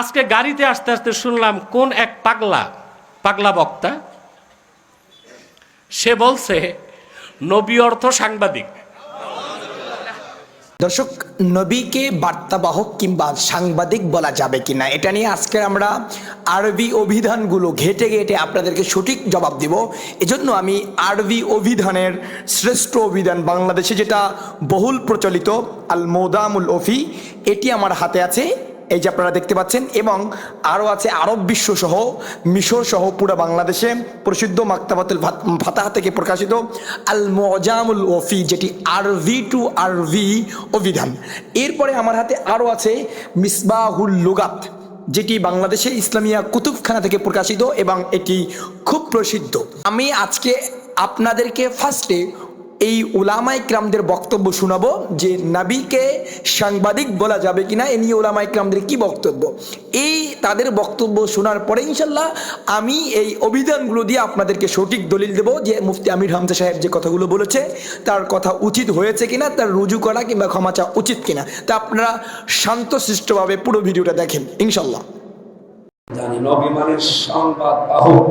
আজকে গাড়িতে আসতে আসতে শুনলাম, কোন এক পাগলা পাগলা বক্তা, সে বলছে, নবী অর্থ সাংবাদিক। দর্শক, নবীকে বার্তাবাহক কিংবা সাংবাদিক বলা যাবে কিনা, এটা নিয়ে আজকে আমরা আরবি অভিধানগুলো ঘেটে ঘেটে আপনাদেরকে সঠিক জবাব দিব। এজন্য আমি আরবি অভিধানের শ্রেষ্ঠ অভিধান বাংলাদেশে যেটা বহুল প্রচলিত আল মোদামুল ওফি এটি আমার হাতে আছে। এই যে আপনারা দেখতে পাচ্ছেন, এবং আরও আছে আরব বিশ্ব সহ মিশর সহ পুরো বাংলাদেশে প্রসিদ্ধ মাক্তাবাতুল ফাতাহ থেকে প্রকাশিত আল মজামুল ওফি, যেটি আরভি টু আরভি অভিধান। এরপরে আমার হাতে আরও আছে মিসবাহুল লুগাত, যেটি বাংলাদেশে ইসলামিয়া কুতুবখানা থেকে প্রকাশিত এবং এটি খুব প্রসিদ্ধ। আমি আজকে আপনাদেরকে ফার্স্টে এই উলামাই ক্রামদের বক্তব্য শোনাবো যে নাবিকে সাংবাদিক বলা যাবে কিনা, এ নিয়ে উলামাই ক্রামদের কি বক্তব্য? এই তাদের বক্তব্য শোনার পরে ইনশাল্লাহ আমি এই অভিধানগুলো দিয়ে আপনাদেরকে সঠিক দলিল দেব যে মুফতি আমির হামজা সাহেব যে কথাগুলো বলেছে, তার কথা উচিত হয়েছে কিনা, তার রুজু করা কিংবা ক্ষমা চাওয়া উচিত কিনা। তা আপনারা শান্তশিষ্টভাবে পুরো ভিডিওটা দেখেন, ইনশাল্লাহ। জানি নবী সংবাদ বাহক।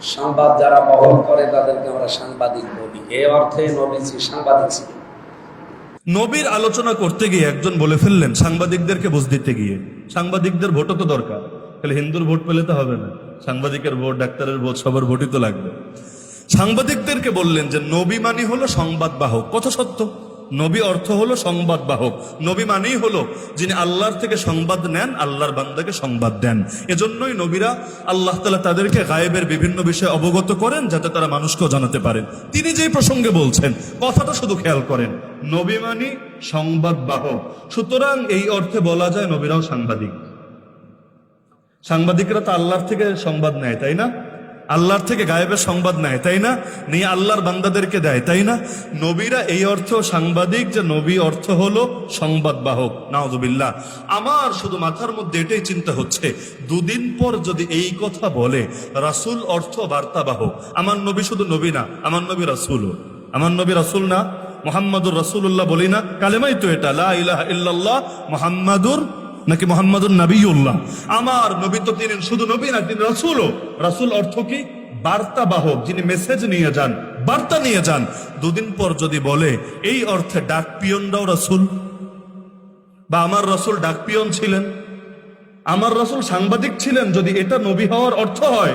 সংবাদ যারা বহন করে তাদেরকে আমরা সাংবাদিক বলি। এ অর্থে নবীজি সাংবাদিক ছিলেন। নবীর আলোচনা করতে গিয়ে একজন বলে ফেললেন, সাংবাদিকদেরকে বুঝ দিতে গিয়ে, সাংবাদিকদের ভোটও তো দরকার। তাহলে হিন্দুর ভোট পেলে তো হবে না। সাংবাদিকের ভোট, ডাক্তারের ভোট, সবার ভোটই তো লাগবে। সাংবাদিকদেরকে বললেন যে, নবী মানি হলো সংবাদ বাহক। কথা সত্য। নবী অর্থ হলো সংবাদ বাহক। নবী মানেই হলো যিনি আল্লাহর থেকে সংবাদ নেন, আল্লাহর বান্দাকে সংবাদ দেন। এজন্যই নবীরা আল্লাহ তালা তাদেরকে গায়েবের বিভিন্ন বিষয়ে অবগত করেন, যাতে তারা মানুষকেও জানাতে পারেন তিনি যেই প্রসঙ্গে বলছেন, কথাটা শুধু খেয়াল করেন। নবী মানি সংবাদ বাহক। সুতরাং এই অর্থে বলা যায় নবীরাও সাংবাদিক। সাংবাদিকরা তো আল্লাহর থেকে সংবাদ নেয়, তাই না? আল্লাহর থেকে গায়েবের সংবাদ নেয়, তাই না? নিয়ে আল্লাহর বান্দাদেরকে দেয়, তাই না? নবীরা এই অর্থ সাংবাদিক, যে নবী অর্থ হলো সংবাদ বাহক নাওজুবিল্লাহ আমার শুধু মাথার মধ্যে এটাই চিন্তা হচ্ছে, দুদিন পর যদি এই কথা বলে, রাসূল অর্থ বার্তাবাহক। আমার নবী শুধু নবী না, আমার নবী রাসূলও। আমার নবী রাসূল না, মোহাম্মদুর রাসূলুল্লাহ বলি না, কালেমাই তো এটা, লা ইলাহা ইল্লাল্লাহ, মোহাম্মদুর নাকি মোহাম্মদ নবীউল্লাহ? আমার নবী তো তিনি শুধু নবী না, তিনি রাসূলও। রাসুল অর্থ কি? বার্তা বাহক, যিনি মেসেজ নিয়ে যান, বার্তা নিয়ে যান। দুদিন পর যদি বলে, এই অর্থে ডাক পিয়নরাও রাসুল। বা, আমার রসুল ডাক পিয়ন ছিলেন। আমার রসুল সাংবাদিক ছিলেন, যদি এটা নবী হওয়ার অর্থ হয়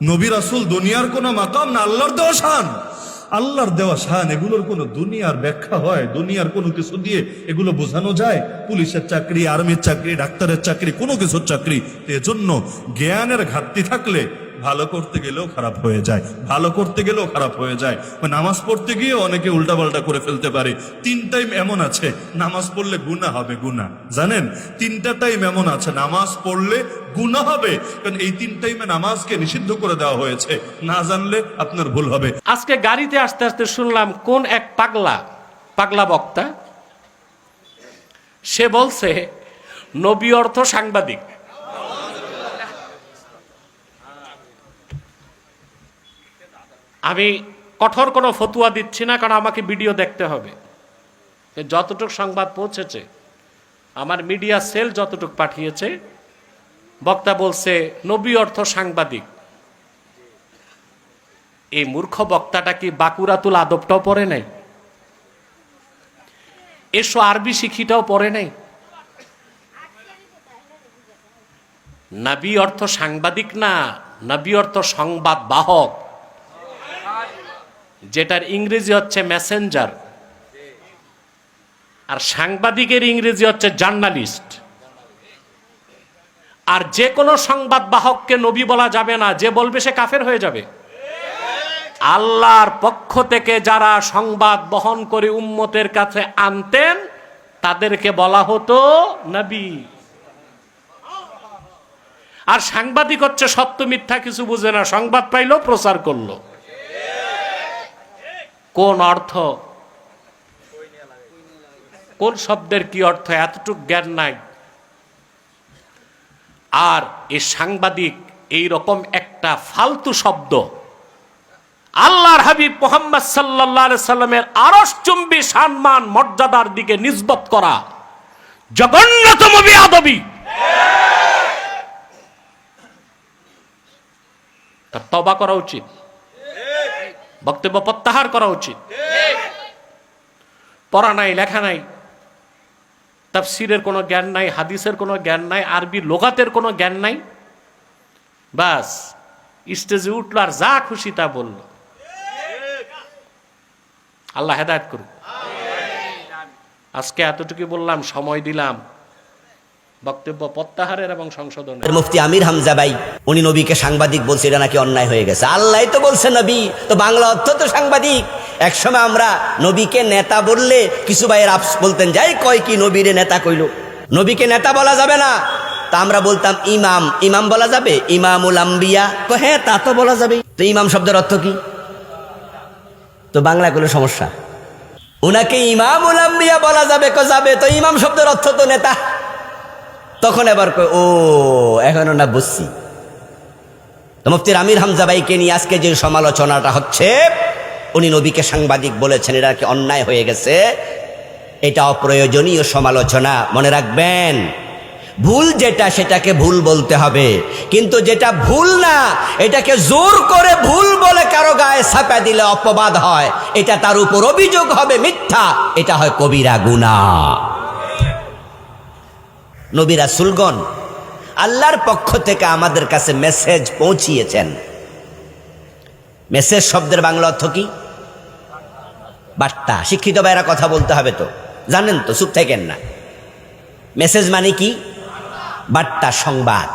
নবী রাসুল দুনিয়ার কোনো মাকাম না, আল্লাহর দেওয়া শান। আল্লাহর দেওয়া শান, এগুলোর কোনো দুনিয়ার ব্যাখ্যা হয়, দুনিয়ার কোনো কিছু দিয়ে এগুলো বোঝানো যায়। পুলিশের চাকরি, আর্মির চাকরি, ডাক্তারের চাকরি, কোনো কিছুর চাকরি। এজন্য জ্ঞানের ঘাটতি থাকলে ভালো করতে গেলেও খারাপ হয়ে যায়, ভালো করতে গেলেও খারাপ হয়ে যায়। নামাজ পড়তে গিয়ে অনেকে উল্টাপাল্টা করে ফেলতে পারে। তিন টাইম এমন আছে, নামাজ পড়লে গুণা হবে গুণা জানেন? তিনটা টাইম এমন আছে, নামাজ পড়লে গুণা হবে। কারণ এই তিন টাইমে নামাজকে নিষিদ্ধ করে দেওয়া হয়েছে। না জানলে আপনার ভুল হবে। আজকে গাড়িতে আসতে আসতে শুনলাম, কোন এক পাগলা পাগলা বক্তা, সে বলছে, নবী অর্থ সাংবাদিক। আমি কঠোর কোনো ফতুয়া দিচ্ছি না, কারণ আমাকে ভিডিও দেখতে হবে। যতটুক সংবাদ পৌঁছেছে, আমার মিডিয়া সেল যতটুক পাঠিয়েছে, বক্তা বলছে, নবী অর্থ সাংবাদিক। এই মূর্খ বক্তাটা কি বাকুরাতুল আদবটাও পড়ে নাই? এসো আরবি শিখিটাও পড়ে নাই? নাবি অর্থ সাংবাদিক না, নাবি অর্থ সংবাদ বাহক। যেটার ইংরেজি হচ্ছে মেসেঞ্জার আর সাংবাদিকের ইংরেজি হচ্ছে জার্নালিস্ট আর যে কোনো সংবাদ বাহককে নবী বলা যাবে না, যে বলবে সে কাফের হয়ে যাবে। আল্লাহর পক্ষ থেকে যারা সংবাদ বহন করে উম্মতের কাছে আনতেন, তাদেরকে বলা হতো নবী। আর সাংবাদিক হচ্ছে সত্য মিথ্যা কিছু বুঝে না, সংবাদ পাইলো প্রচার করল। কোন অর্থ? কোন শব্দের কি অর্থ? এতটুক জ্ঞান নাই। আর এই সাংবাদিক এই রকম একটা ফালতু শব্দ। আল্লাহর হাবিব মোহাম্মদ সাল্লাহ সাল্লামের আরসচুম্বী সম্মান, মর্যাদার দিকে নিসবত করা। জঘন্যতম বেয়াদবি। তবা করা উচিত। বক্তব্য প্রত্যাহার করা উচিত। পড়া নাই, লেখা নাই, তাফসিরের কোনো জ্ঞান নাই, হাদিসের কোনো জ্ঞান নাই, আরবি লোগাতের কোনো জ্ঞান নাই। বাস স্টেজে উঠল আর যা খুশি তা বলল। আল্লাহ হেদায়ত করুক। আজকে এতটুকু বললাম, সময় দিলাম। বক্তব্য প্রত্যাহারের এবং সংশোধনের। মুফতি আমির হামজা ভাই, উনি নবীকে সাংবাদিক বলছে, এটা নাকি অন্যায় হয়ে গেছে। আল্লাহ তো বলছে নবী, তো বাংলা অর্থ তো সাংবাদিক। একসময় আমরা নবীকে নেতা বললে কিছু ভাইয়ের আপস বলতেন, যাই কয় কি নবীরে নেতা কইল? নবীকে নেতা বলা যাবে না। তা আমরা বলতাম, ইমাম। ইমাম বলা যাবে, ইমামুল আম্বিয়া। হ্যাঁ তা তো বলা যাবে। তো ইমাম শব্দের অর্থ কি? তো বাংলা কোনো সমস্যা? ওনাকে ইমামুল আম্বিয়া বলা যাবে কো যাবে। তো ইমাম শব্দের অর্থ তো নেতা। তখন এবার ও, এখনও না বুঝছি। মুফতির আমির হামজা ভাইকে নিয়ে আজকে যে সমালোচনাটা হচ্ছে, উনি নবীকে সাংবাদিক বলেছেন এটা কি অন্যায় হয়ে গেছে? এটা অপ্রয়োজনীয় সমালোচনা, মনে রাখবেন। ভুল যেটা, সেটাকে ভুল বলতে হবে। কিন্তু যেটা ভুল না, এটাকে জোর করে ভুল বলে কারও গায়ে ছাপা দিলে অপবাদ হয়। এটা তার উপর অভিযোগ হবে মিথ্যা। এটা হয় কবিরা গুণা নবী রাসুলগণ, আল্লাহর পক্ষ থেকে আমাদের কাছে মেসেজ পৌঁছিয়েছেন। মেসেজ শব্দের বাংলা অর্থ কি? বার্তা। শিক্ষিত ভাইরা কথা বলতে হবে তো। জানেন তো, চুপ থাকেন না। মেসেজ মানে কি? বার্তা, সংবাদ।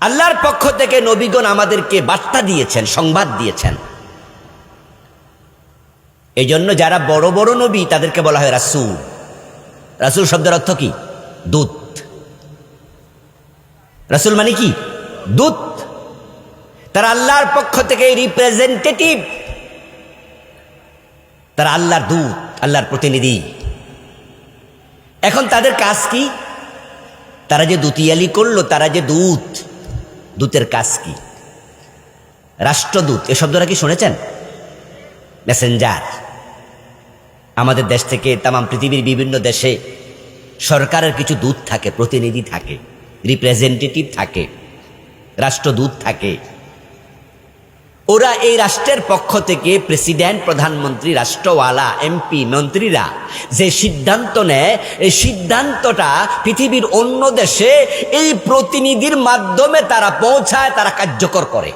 আল্লাহর পক্ষ থেকে নবীগণ আমাদেরকে বার্তা দিয়েছেন, সংবাদ দিয়েছেন। এই জন্য যারা বড় বড় নবী, তাদেরকে বলা হয় রাসূল। রাসূল শব্দের অর্থ কি? দূত। রাসূল মানে কি? দূত। তারা আল্লাহর পক্ষ থেকে রিপ্রেজেন্টেটিভ তারা আল্লাহর দূত, আল্লাহর প্রতিনিধি। এখন তাদের কাজ কি? তারা যে দুতিয়ালি করল, তারা যে দূত। দূতের কাজ কি? রাষ্ট্রদূত, এ শব্দটা কি শুনেছেন? মেসেঞ্জার আমাদের দেশ থেকে তামাম পৃথিবীর বিভিন্ন দেশে সরকারের কিছু দূত থাকে, প্রতিনিধি থাকে রিপ্রেজেন্টেটিভ থাকে, রাষ্ট্রদূত থাকে। ওরা এই রাষ্ট্রের পক্ষ থেকে প্রেসিডেন্ট, প্রধানমন্ত্রী, রাষ্ট্রওয়ালা, এমপি, মন্ত্রীরা যে সিদ্ধান্ত নেয়, এই সিদ্ধান্তটা পৃথিবীর অন্য দেশে এই প্রতিনিধির মাধ্যমে তারা পৌঁছায়, তারা কার্যকর করে।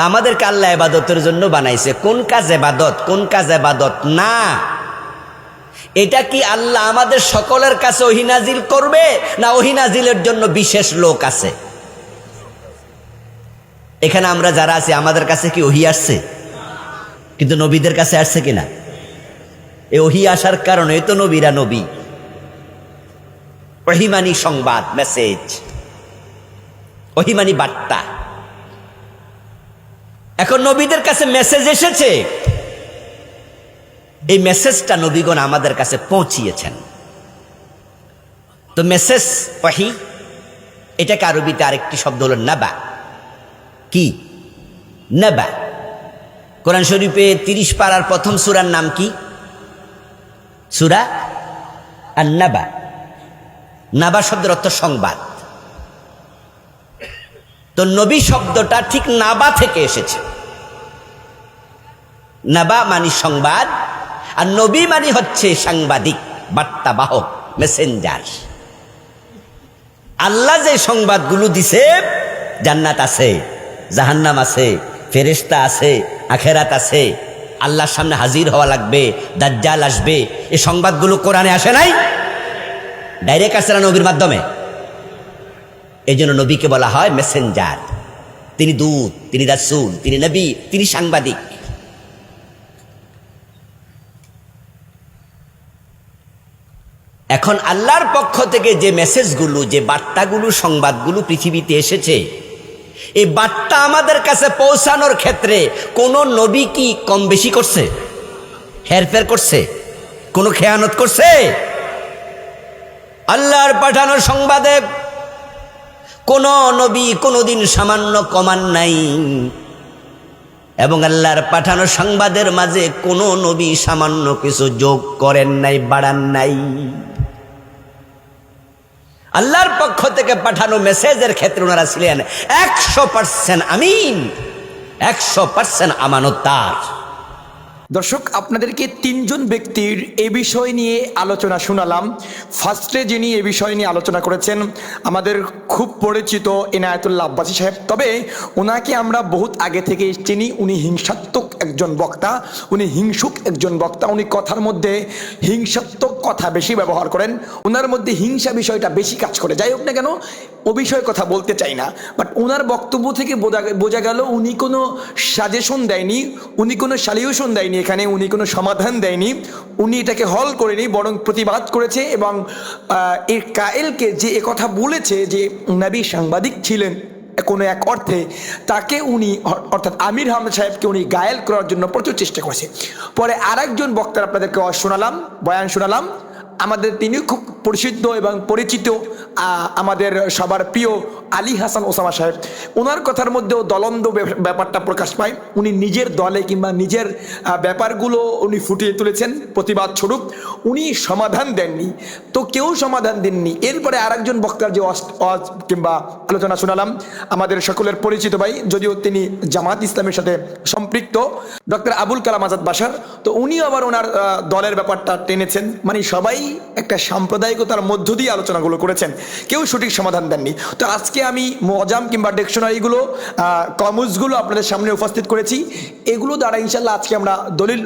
তা আমাদেরকে আল্লাহ এবাদতের জন্য বানাইছে। কোন কাজ এবাদত কোন কাজ এবাদত না। এটা কি আল্লাহ আমাদের সকলের কাছে ওহিনাজিল করবে, না ওহিনাজিলের জন্য বিশেষ লোক আছে? এখানে আমরা যারা আছি, আমাদের কাছে কি ওহি আসছে? কিন্তু নবীদের কাছে আসছে কিনা? এই ওহি আসার কারণে তো নবীরা নবী। ওহিমানি সংবাদ, মেসেজ। ওহিমানি বার্তা। এখন নবীদের কাছে মেসেজ এসেছে। এই মেসেজটা নবীগণ আমাদের কাছে পৌঁছিয়েছেন। তো মেসেজ ওয়াহি, এটাকে আরবিতে আরেকটি শব্দ হলো নাবা। কি? নাবা। কোরআন শরীফে তিরিশ পাড়ার প্রথম সুরার নাম কি? সুরা আর নাবা নাবা শব্দের অর্থ সংবাদ। তো নবী শব্দটা ঠিক নাবা থেকে এসেছে। নাবা মানি সংবাদ, আর নবী মানি হচ্ছে সাংবাদিক, বার্তাবাহক মেসেঞ্জার আল্লাহ যে সংবাদগুলো দিছে, জান্নাত আছে, জাহান্নাম আছে ফেরেস্তা আছে, আখেরাত আছে, আল্লাহর সামনে হাজির হওয়া লাগবে, দাজ্জাল আসবে এই সংবাদগুলো কোরআনে আসে নাই? ডাইরেক্ট আসে না নবীর মাধ্যমে? এই জন্য নবীকে বলা হয় মেসেঞ্জার তিনি দূত, তিনি রাসুল, তিনি নবী, তিনি সাংবাদিক। এখন আল্লাহর পক্ষ থেকে যে মেসেজগুলো, যে বার্তাগুলো, সংবাদগুলো পৃথিবীতে এসেছে, এই বার্তা আমাদের কাছে পৌঁছানোর ক্ষেত্রে কোন নবী কি কম বেশি করছে? হেরফের করছে? কোনো খেয়ানত করছে? আল্লাহর পাঠানো সংবাদে কোন নবী কোনোদিন সামান্য কমান নাই। এবং আল্লাহর পাঠানো সংবাদের মাঝে কোনো নবী সামান্য কিছু যোগ করেন নাই, বাড়ান নাই। আল্লাহর পক্ষ থেকে পাঠানো মেসেজের ক্ষেত্রে ওনারা ছিলেন একশো পার্সেন্ট আমিন একশো পার্সেন্ট আমানতার দর্শক, আপনাদেরকে তিনজন ব্যক্তির এ বিষয় নিয়ে আলোচনা শোনালাম। ফার্স্টে যিনি এ বিষয় নিয়ে আলোচনা করেছেন, আমাদের খুব পরিচিত এনায়তুল্লাহ আব্বাসী সাহেব। তবে ওনাকে আমরা বহুত আগে থেকে চিনি। উনি হিংসাত্মক একজন বক্তা। উনি হিংসুক একজন বক্তা। উনি কথার মধ্যে হিংসাত্মক কথা বেশি ব্যবহার করেন। ওনার মধ্যে হিংসা বিষয়টা বেশি কাজ করে। যাই হোক না কেন ও বিষয়ে কথা বলতে চাই না বাট ওনার বক্তব্য থেকে বোঝা বোঝা গেল উনি কোনো সাজেশন দেয়নি, উনি কোনো সালিউশন দেয়নি এখানে, উনি কোনো সমাধান দেয়নি, উনি এটাকে হল করেনি, বরং প্রতিবাদ করেছে এবং এর কায়েলকে যে কথা বলেছে যে নবী সাংবাদিক ছিলেন কোনো এক অর্থে, তাকে উনি, অর্থাৎ আমির আহমেদ সাহেবকে উনি গায়েল করার জন্য প্রচুর চেষ্টা করেছে। পরে আরেকজন বক্তার আপনাদেরকে শোনালাম, বয়ান শোনালাম আমাদের তিনি খুব প্রসিদ্ধ এবং পরিচিত আমাদের সবার প্রিয় আলী হাসান ওসামা সাহেব। ওনার কথার মধ্যেও দলন্দ ব্যাপারটা প্রকাশ পায়। উনি নিজের দলে কিংবা নিজের ব্যাপারগুলো উনি ফুটিয়ে তুলেছেন, প্রতিবাদ স্বরূপ। উনি সমাধান দেননি। তো কেউ সমাধান দেননি। এরপরে আরেকজন বক্তার যে অজ কিংবা আলোচনা শোনালাম, আমাদের সকলের পরিচিত ভাই, যদিও তিনি জামাত ইসলামের সাথে সম্পৃক্ত, ডক্টর আবুল কালাম আজাদ বাসার তো উনি আবার ওনার দলের ব্যাপারটা টেনেছেন। মানে সবাই একটা সাম্প্রদায়িকতার মধ্য দিয়ে আলোচনাগুলো করেছেন। কেউ সঠিক সমাধান দেননি। তো আজকে আমি মজাম কিংবা ডিকশনারিগুলো কমুসগুলো আপনাদের সামনে উপস্থিত করেছি। এগুলো দ্বারা ইনশাল্লাহ আজকে আমরা দলিল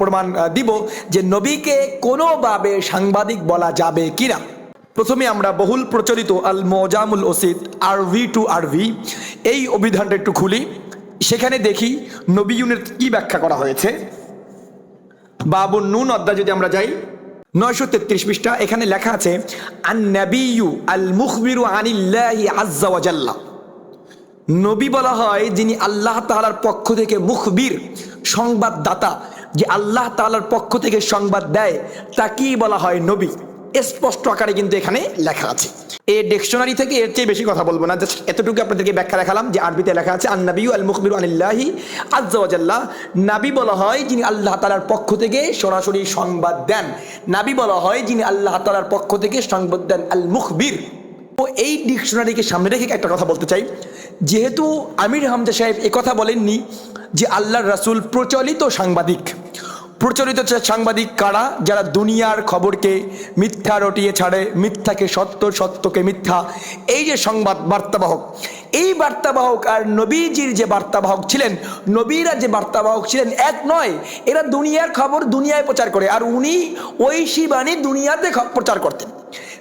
প্রমাণ দিব যে নবীকে কোনোভাবে সাংবাদিক বলা যাবে কিনা। প্রথমে আমরা বহুল প্রচলিত আল মজামুল ওসিদ আর ভি টু আর ভি এই অভিধানটা একটু খুলি। সেখানে দেখি নবী ইউনের কি ব্যাখ্যা করা হয়েছে। বাবুর নুন অধ্যায় যদি আমরা যাই নয়শো তেত্রিশ পৃষ্ঠা, এখানে লেখা আছে আন নাবিয়ু আল মুখবিরু আনিল্লাহি আজ্জা ওয়াজাল্লা নবী বলা হয়, যিনি আল্লাহ তালার পক্ষ থেকে মুখবির, সংবাদদাতা। যে আল্লাহ তালার পক্ষ থেকে সংবাদ দেয়, তাকেই বলা হয় নবী। স্পষ্ট আকারে কিন্তু এখানে লেখা আছে। এই ডিকশনারি থেকে এর চেয়ে বেশি কথা বলব না। জাস্ট এতটুকু আপনাদেরকে ব্যাখ্যা দেখালাম যে আরবিতে লেখা আছে আন নবী আল মুখবির আনিল্লাহি আজ্জা ওয়াজাল্লা নাবী বলা হয় যিনি আল্লাহ তাআলার পক্ষ থেকে সরাসরি সংবাদ দেন। নাবী বলা হয় যিনি আল্লাহ তাআলার পক্ষ থেকে সংবাদ দেন আল মুখবির তো এই ডিকশনারিকে সামনে রেখে একটা কথা বলতে চাই। যেহেতু আমির হামজা সাহেব কথা বলেননি যে আল্লাহর রাসূল প্রচলিত সাংবাদিক প্রচলিত যে সাংবাদিক কারা? যারা দুনিয়ার খবরকে মিথ্যা রটিয়ে ছাড়ে, মিথ্যাকে সত্য, সত্যকে মিথ্যা। এই যে সংবাদ বার্তাবাহক, এই বার্তাবাহক আর নবীজির যে বার্তাবাহক ছিলেন, নবীরা যে বার্তাবাহক ছিলেন, এক নয়, এরা দুনিয়ার খবর দুনিয়ায় প্রচার করে। আর উনি ঐশী বাণী দুনিয়াতে প্রচার করতেন।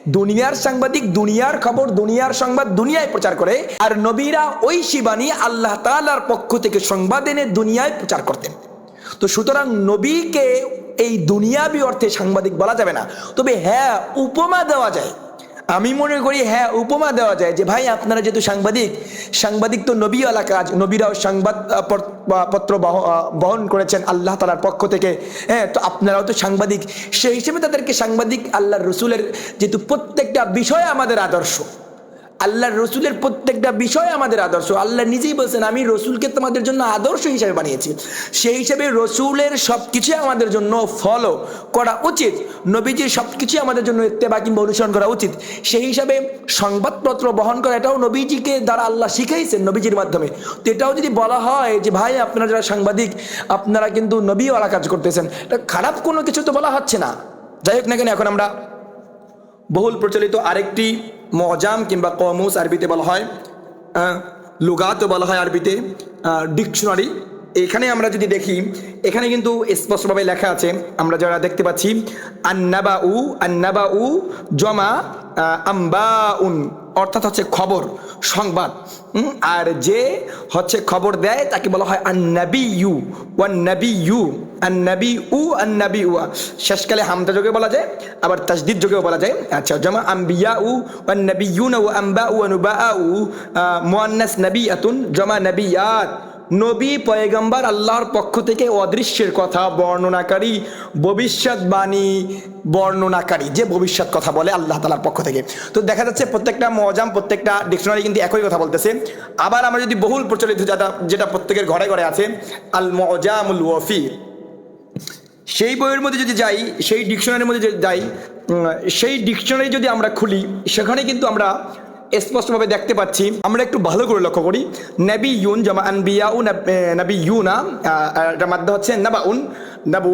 দুনিয়ার সাংবাদিক দুনিয়ার খবর, দুনিয়ার সংবাদ দুনিয়ায় প্রচার করে। আর নবীরা ওই শিবানী আল্লাহ তাআলার পক্ষ থেকে সংবাদ এনে দুনিয়ায় প্রচার করতেন। তো সুতরাং নবীকে এই দুনিয়াবি অর্থে সাংবাদিক বলা যাবে না। তবে হ্যাঁ উপমা দেওয়া যায়। আমি মনে করি হ্যাঁ উপমা দেওয়া যায় যে, ভাই, আপনারা যেহেতু সাংবাদিক সাংবাদিক তো নবীওয়ালা কাজ, নবীরাও সংবাদ পত্র বহন করেছেন আল্লাহ তালার পক্ষ থেকে। হ্যাঁ তো আপনারাও তো সাংবাদিক। সেই হিসেবে তাদেরকে সাংবাদিক আল্লাহর রসুলের যেহেতু প্রত্যেকটা বিষয় আমাদের আদর্শ। আল্লাহর রসুলের প্রত্যেকটা বিষয় আমাদের আদর্শ। আল্লাহ নিজেই বলছেন, আমি রসুলকে তোমাদের জন্য আদর্শ হিসাবে বানিয়েছি। সেই হিসাবে রসুলের সব কিছুই আমাদের জন্য ফলো করা উচিত। নবীজির সব কিছুই আমাদের জন্য ইত্তেবা কিংবা অনুসরণ করা উচিত। সেই হিসাবে সংবাদপত্র বহন করা, এটাও নবীজিকে দ্বারা আল্লাহ শিখাইছেন নবীজির মাধ্যমে। তো এটাও যদি বলা হয় যে, ভাই, আপনারা যারা সাংবাদিক, আপনারা কিন্তু নবীওয়ালা কাজ করতেছেন। এটা খারাপ কোনো কিছু তো বলা হচ্ছে না। যাই হোক না কেন, এখন আমরা বহুল প্রচলিত আরেকটি মজাম কিংবা কমুস আরবিতে বলা হয় লুগাতও বলা হয় আরবিতে ডিকশনারি। এখানে আমরা যদি দেখি, এখানে কিন্তু স্পষ্টভাবে লেখা আছে, আমরা যারা দেখতে পাচ্ছি আন্নাবা উ আন্নাবা উ জমা আম্বা উন অর্থাৎ হচ্ছে খবর, সংবাদ। আর যে হচ্ছে খবর দেয়, তাকে বলা হয় আন্নাবি ইউ ওয়ান নবী ইউ আন্নাবি উ আন্নাবি উয়া শেষকালে হামদা যোগে বলা যায়, আবার তাসদিদ যোগেও বলা যায়। আচ্ছা জমা আম্বিয়া উ ওয়ান নবী না ও আম্বা উ আনুবা উ মোয়ান্নাস নবী আতুন জমা নবিয়াত। নবী, পয়গম্বর আল্লাহর পক্ষ থেকে অদৃশ্যের কথা বর্ণনাকারী ভবিষ্যৎবাণী বর্ণনাকারী, যে ভবিষ্যৎ কথা বলে আল্লাহ তালার পক্ষ থেকে। তো দেখা যাচ্ছে প্রত্যেকটা মজাম প্রত্যেকটা ডিকশনারি কিন্তু একই কথা বলতেছে। আবার আমরা যদি বহুল প্রচলিত যেটা যেটা প্রত্যেকের ঘরে ঘরে আছে আল মজামুল ওয়ফি। সেই বইয়ের মধ্যে যদি যাই, সেই ডিকশনারির মধ্যে যদি যাই সেই ডিকশনারি যদি আমরা খুলি, সেখানে কিন্তু আমরা স্পষ্টভাবে দেখতে পাচ্ছি। আমরা একটু ভালো করে লক্ষ্য করি। নবী ইউন জামা আনবিয়া উ নবী ইউনা এটার মাধ্যমে হচ্ছে নাবা উন নাবু।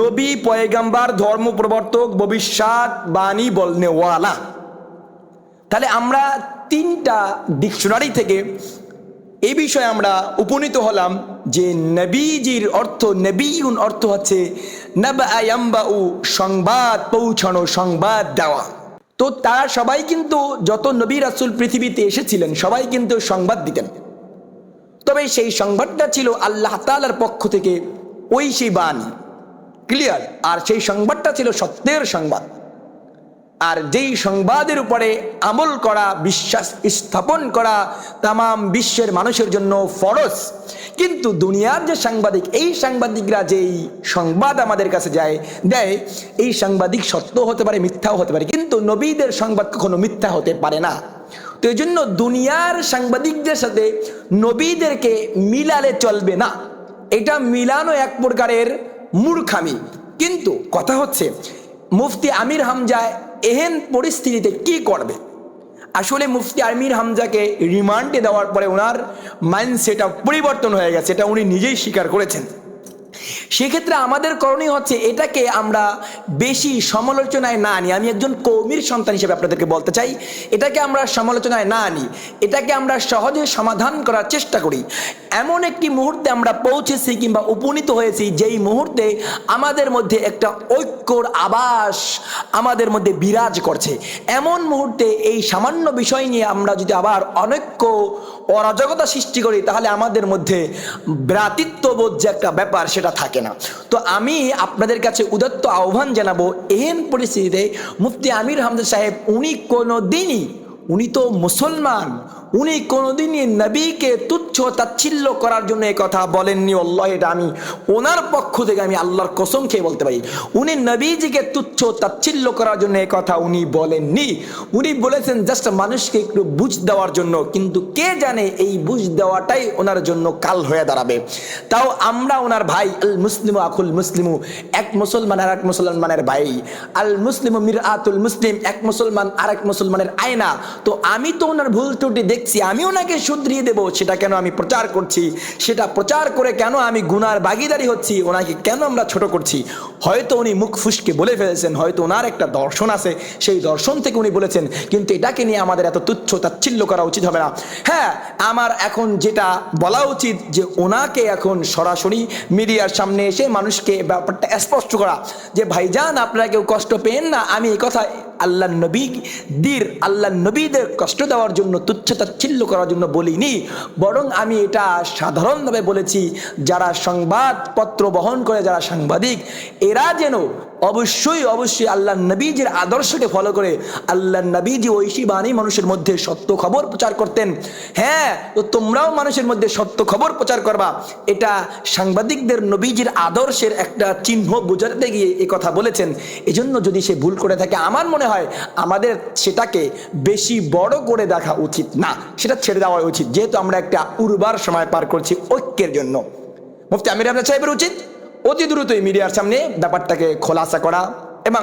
নবী, পয়গাম্বার, ধর্ম প্রবর্তক, ভবিষ্যৎ, বাণী বলনেওয়ালা তাহলে আমরা তিনটা ডিকশনারি থেকে এই বিষয়ে আমরা উপনীত হলাম যে নবীজির অর্থ, নবীউন অর্থ হচ্ছে নবায়াম্বাউ, সংবাদ, পৌঁছানো, সংবাদ দেওয়া। তো তারা সবাই কিন্তু যত নবী রাসুল পৃথিবীতে এসেছিলেন, সবাই কিন্তু সংবাদ দিতেন। তবে সেই সংবাদটা ছিল আল্লাহ তালার পক্ষ থেকে ওই সেই বাণী ক্লিয়ার আর সেই সংবাদটা ছিল সত্যের সংবাদ। আর যেই সংবাদের উপরে আমল করা, বিশ্বাস স্থাপন করা তাম বিশ্বের মানুষের জন্য ফরজ কিন্তু দুনিয়ার যে সাংবাদিক, এই সাংবাদিকরা যেই সংবাদ আমাদের কাছে যায়, দেয়, এই সাংবাদিক সত্য হতে পারে, মিথ্যাও হতে পারে, কিন্তু নবীদের সংবাদ কখনো মিথ্যা হতে পারে না। তো এই জন্য দুনিয়ার সাংবাদিকদের সাথে নবীদেরকে মিলালে চলবে না। এটা মিলানো এক প্রকারের মূর্খামি। কিন্তু কথা হচ্ছে, মুফতি আমির হামজা এহেন পরিস্থিতিতে কি করবে? আসলে মুফতি আমির হামজাকে রিমান্ডে দেওয়ার পরে ওনার মাইন্ডসেট পরিবর্তন হয়ে গেছে, এটা উনি নিজেই স্বীকার করেছেন। সেক্ষেত্রে আমাদের করণীয় হচ্ছে এটাকে আমরা বেশি সমালোচনায় না আনি। আমি একজন কৌমির সন্তান হিসেবে আপনাদেরকে বলতে চাই, এটাকে আমরা সমালোচনায় না আনি। এটাকে আমরা সহজে সমাধান করার চেষ্টা করি। এমন একটি মুহূর্তে আমরা পৌঁছেছি কিংবা উপনীত হয়েছি, যেই মুহূর্তে আমাদের মধ্যে একটা ঐক্যর আবাস আমাদের মধ্যে বিরাজ করছে। এমন মুহূর্তে এই সামান্য বিষয় নিয়ে আমরা যদি আবার অনৈক্য অরাজকতা সৃষ্টি করি, তাহলে আমাদের মধ্যে ভ্রাতৃত্ববোধ যে একটা ব্যাপার সেটা থাকে না। তো আমি আপনাদের কাছে উদত্ত আহ্বান জানাব, এহেন পরিস্থিতিতে মুফতি আমির আহমদ সাহেব, উনি কোনো দিনই উনি তো মুসলমান উনি কোনোদিনই নবীকে তুচ্ছ তাচ্ছিল্য করার জন্য এই কথা বলেননি। আল্লাহ এটা আমি ওনার পক্ষ থেকে আমি আল্লাহর কসম খেয়ে বলতে পারি। উনি নবীজিকে তুচ্ছ তাচ্ছিল্য করার জন্য এই কথা উনি বলেননি। উনি বলেছেন, জাস্ট মানুষকে একটু বুঝ দেওয়ার জন্য। কিন্তু কে জানে এই বুঝ দেওয়াটাই ওনার জন্য কাল হয়ে দাঁড়াবে। তাও আমরা ওনার ভাই, আল মুসলিম আকুল মুসলিমু, এক মুসলমান আর এক মুসলমানের ভাই। আল মুসলিম মির আতুল মুসলিম, এক মুসলমান আর এক মুসলমানের আয়না। তো আমি তো ওনার ভুল ত্রুটি দেখছি, আমি ওনাকে শুধরিয়ে দেব, সেটা কেন আমি প্রচার করছি, সেটা প্রচার করে কেন আমি গুনার ভাগিদারি হচ্ছি, ওনাকে কেন আমরা ছোট করছি? হয়তো উনি মুখ ফুসকে বলে ফেলেছেন, হয়তো ওনার একটা দর্শন আছে, সেই দর্শন থেকে উনি বলেছেন, কিন্তু এটাকে নিয়ে আমাদের এত তুচ্ছ তাচ্ছিল্য করা উচিত হবে না। হ্যাঁ আমার এখন যেটা বলা উচিত যে ওনাকে এখন সরাসরি মিডিয়ার সামনে এসে মানুষকে ব্যাপারটা স্পষ্ট করা, যে ভাইজান, আপনারা কেউ কষ্ট পেন না, আমি এই কথা আল্লাহ নবী, দীর আল্লাহ নবীদের কষ্ট দেওয়ার জন্য, তুচ্ছতা তাচ্ছিল্য করার জন্য বলিনি। বরং আমি এটা সাধারণভাবে বলেছি, যারা সংবাদপত্র বহন করে, যারা সাংবাদিক, এরা যেন অবশ্যই অবশ্যই আল্লাহ নবীজির আদর্শকে ফলো করে আল্লাহ নবীজি ঐশী বাণী মানুষের মধ্যে সত্য খবর প্রচার করতেন। হ্যাঁ তো তোমরাও মানুষের মধ্যে সত্য খবর প্রচার করবা। এটা সাংবাদিকদের নবীজির আদর্শের একটা চিহ্ন বোঝাতে গিয়ে এ কথা বলেছেন। এজন্য যদি সে ভুল করে থাকে, আমার মনে হয় আমাদের সেটাকে বেশি বড় করে দেখা উচিত না। সেটা ছেড়ে দেওয়া উচিত। যেহেতু আমরা একটা উর্বার সময় পার করছি ঐক্যের জন্য। মুফতি আমির আবনা সাহেবের উচিত? অতি দ্রুতই মিডিয়ার সামনে ব্যাপারটাকে খোলাসা করা এবং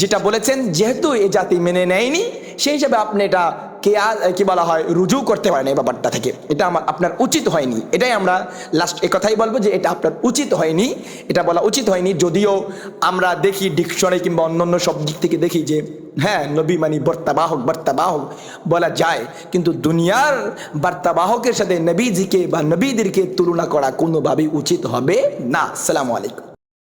যেটা বলেছেন, যেহেতু এ জাতি মেনে নেয়নি, সেই হিসাবে আপনি এটা কে কি বলা হয়, রুজু করতে পারেন এই ব্যাপারটা থেকে। এটা আমার, আপনার উচিত হয়নি। এটাই আমরা লাস্ট এ কথাই বলব যে এটা আপনার উচিত হয়নি। এটা বলা উচিত হয়নি, যদিও আমরা দেখি ডিকশনারি কিংবা অন্যান্য সব দিক থেকে দেখি যে হ্যাঁ নবী মানি বার্তাবাহক বার্তাবাহক বলা যায়। কিন্তু দুনিয়ার বার্তাবাহকের সাথে নবীজিকে বা নবীদেরকে তুলনা করা কোনোভাবেই উচিত হবে না। সালামু আলাইকুম।